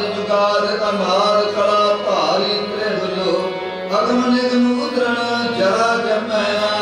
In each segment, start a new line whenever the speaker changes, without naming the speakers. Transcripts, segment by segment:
ਵਿਕਾਰ ਅਮਾਰ ਕਲਾ ਭਾਰੀ ਤ੍ਰਿਵਲੋ ਅਗਮ ਨਿਗਮ ਉਦਰਣ ਜਰਾ ਜਮੈ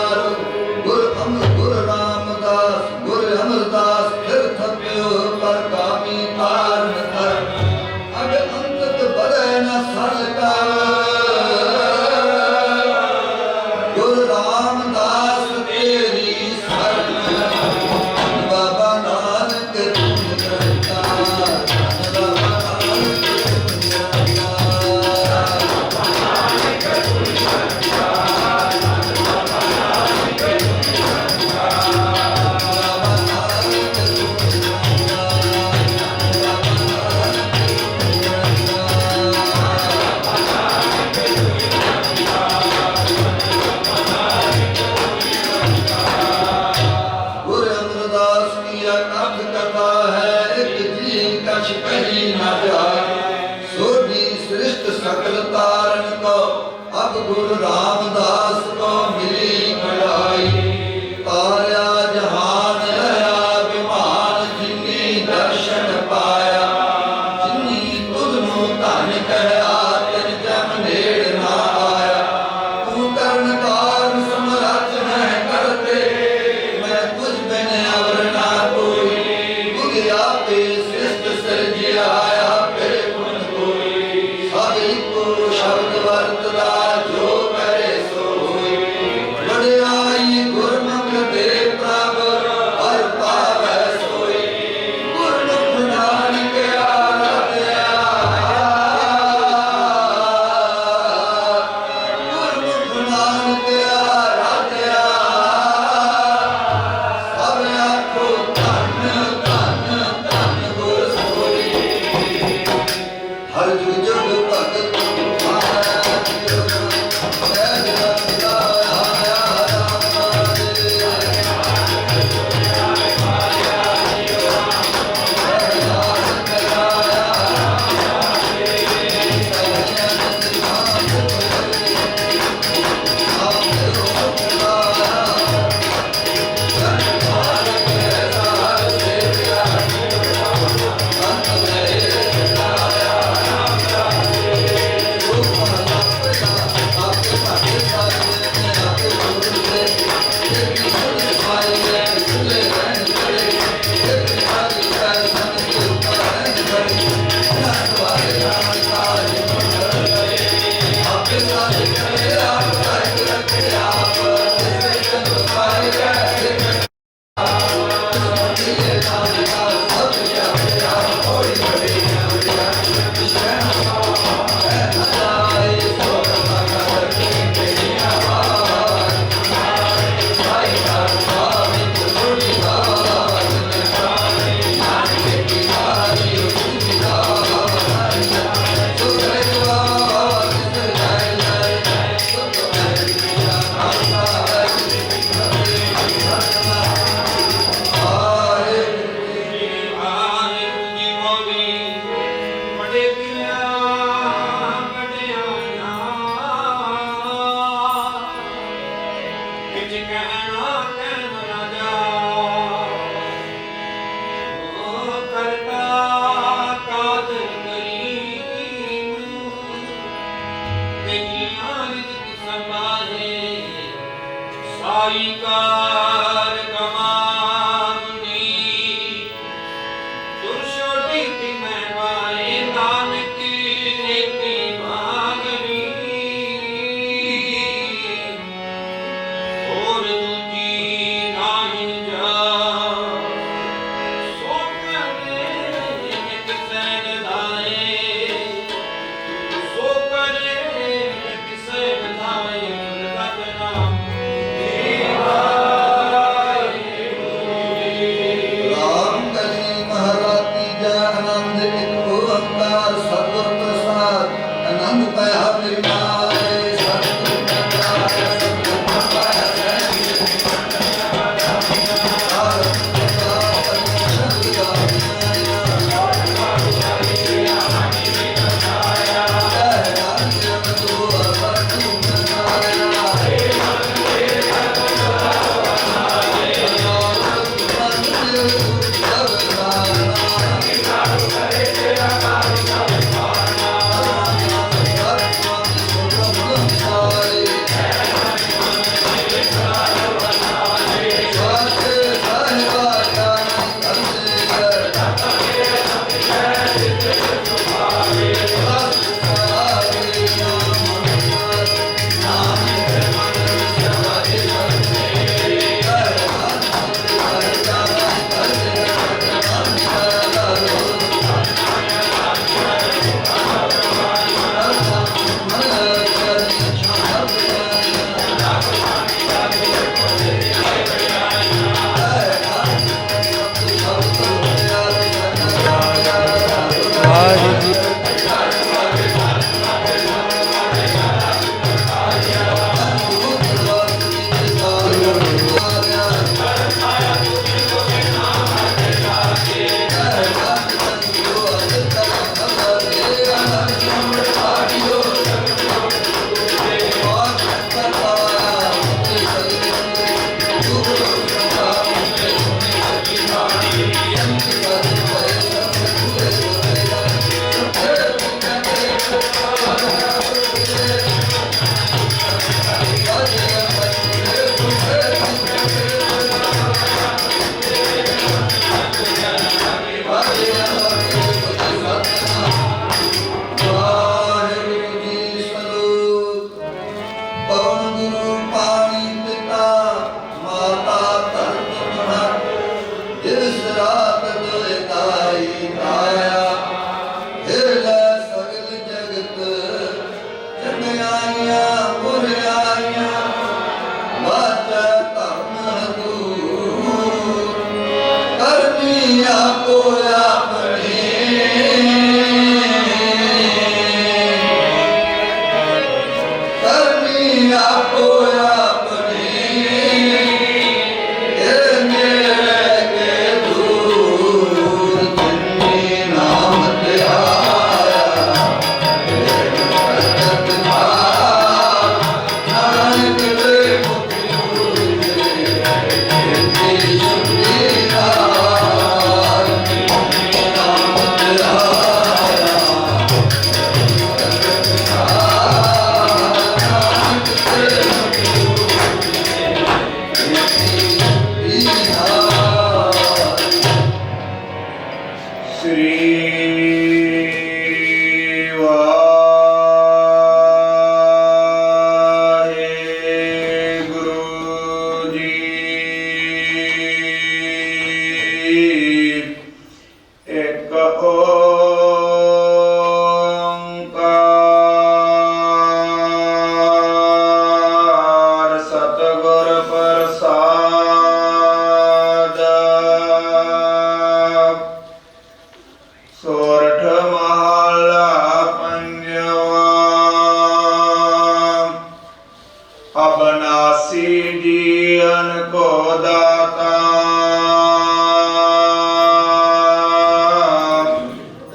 ਅਬਨਾਸੀ ਜੀਵਨ ਕੋ ਦਾਤਾ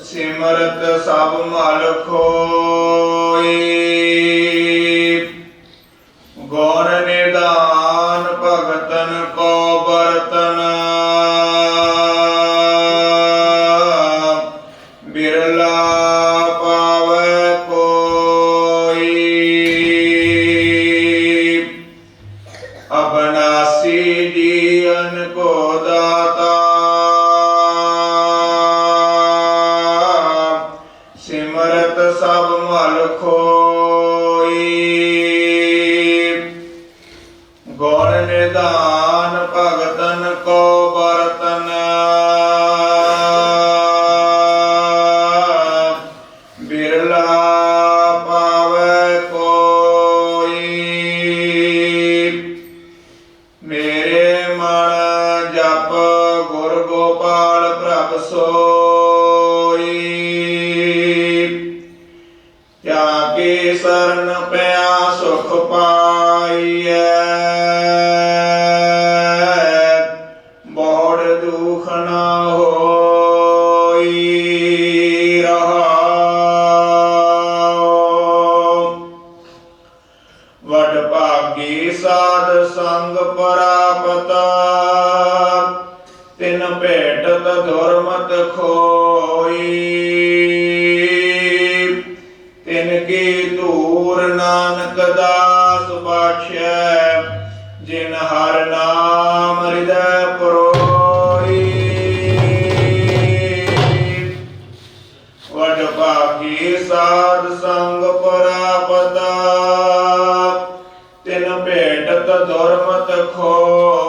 ਸਿਮਰਤ ਸਭ ਮਲ ਖੋਈ। ਗੌਰ ਨਿਦਾਨ ਭਗਤਨ ਕੋ ਬਰਤਨ ਬਿਰਲਾ ਕੇ ਸਰਨ ਪਿਆ ਸੁਖ ਪਾਈਐ। ਬੋੜ ਦੁਖ ਨਾ ਹੋਈ ਰਹਾਉ। ਵਡ ਭਾਗੀ ਸਾਧ ਸੰਗ ਪ੍ਰਾਪਤ। ਤਿਨ ਭੇਟਤ ਦੁਰਮਤ ਖੋਈ। ਧੂਰ ਨਾਨਕ ਦਾਸ ਬਾਛੈ ਜਿਨ ਹਰ ਨਾਮ ਹਿਰਦੈ ਪਰੋਈ। ਵਡ ਭਾਗੀ ਸਾਧ ਸੰਗ ਪ੍ਰਾਪਤ ਤਿਨ ਭੇਟਤ ਦੁਰਮਤ ਖੋ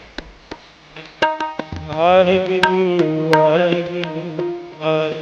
Hare Hare Hare